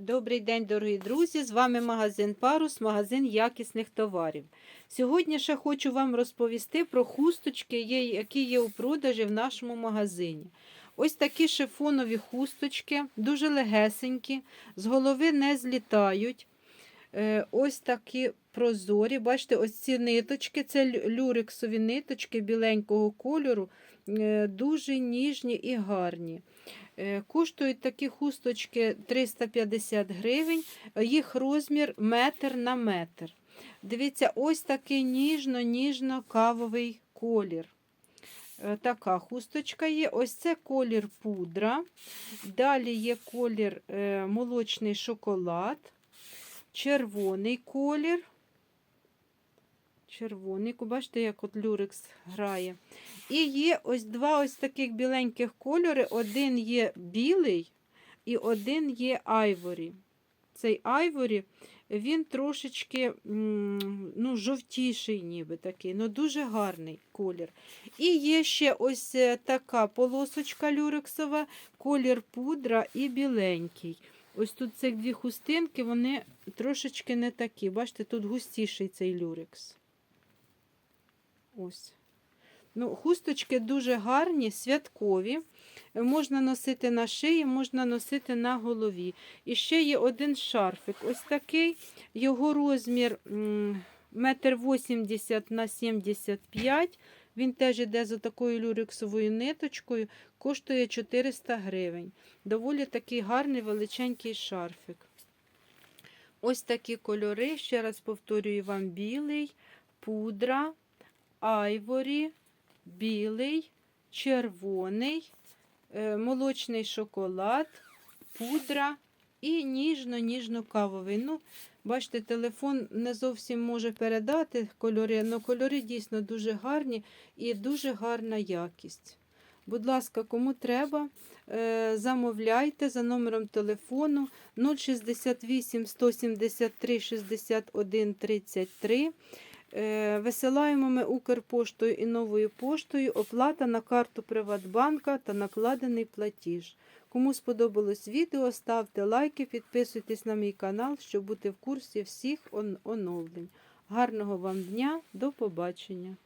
Добрий день, дорогі друзі! З вами магазин Парус, магазин якісних товарів. Сьогодні ще хочу вам розповісти про хусточки, які є у продажі в нашому магазині. Ось такі шифонові хусточки, дуже легесенькі, з голови не злітають. Е, Ось такі прозорі. Бачите, ось ці ниточки, це лю- люрексові ниточки біленького кольору, е, дуже ніжні і гарні. Е, Коштують такі хусточки 350 гривень, їх розмір метр на метр. Дивіться, ось такий ніжно-ніжно-кавовий колір. Е, Така хусточка є. Ось це колір пудра. Далі є колір е, молочний шоколад, червоний колір. Червоний, бачите, як от люрекс грає. І є ось два ось таких біленьких кольори. Один є білий і один є айворі. Цей айворі, він трошечки ну, жовтіший, ніби такий, ну дуже гарний колір. І є ще ось е, така полосочка люрексова, колір пудра і біленький. Ось тут ці дві хустинки, вони трошечки не такі. Бачите, тут густіший цей люрекс. Ось. Ну, хусточки дуже гарні, святкові. Можна носити на шиї, можна носити на голові. І ще є один шарфик. Ось такий. Його розмір м, метр вісімдесят на 75. Він теж іде за такою люрексовою ниточкою, коштує 400 гривень. Доволі такий гарний величенький шарфик. Ось такі кольори. Ще раз повторюю вам білий, пудра, айворі, білий, червоний, е, молочний шоколад, пудра і ніжно-ніжно-кавовий. Ну, бачите, телефон не зовсім може передати кольори, але кольори дійсно дуже гарні і дуже гарна якість. Будь ласка, кому треба, е, замовляйте за номером телефону 068 173 61 33. Е, Висилаємо ми Укрпоштою і новою поштою оплата на карту Приватбанка та накладений платіж. Кому сподобалось відео, ставте лайки, підписуйтесь на мій канал, щоб бути в курсі всіх оновлень. Гарного вам дня, до побачення!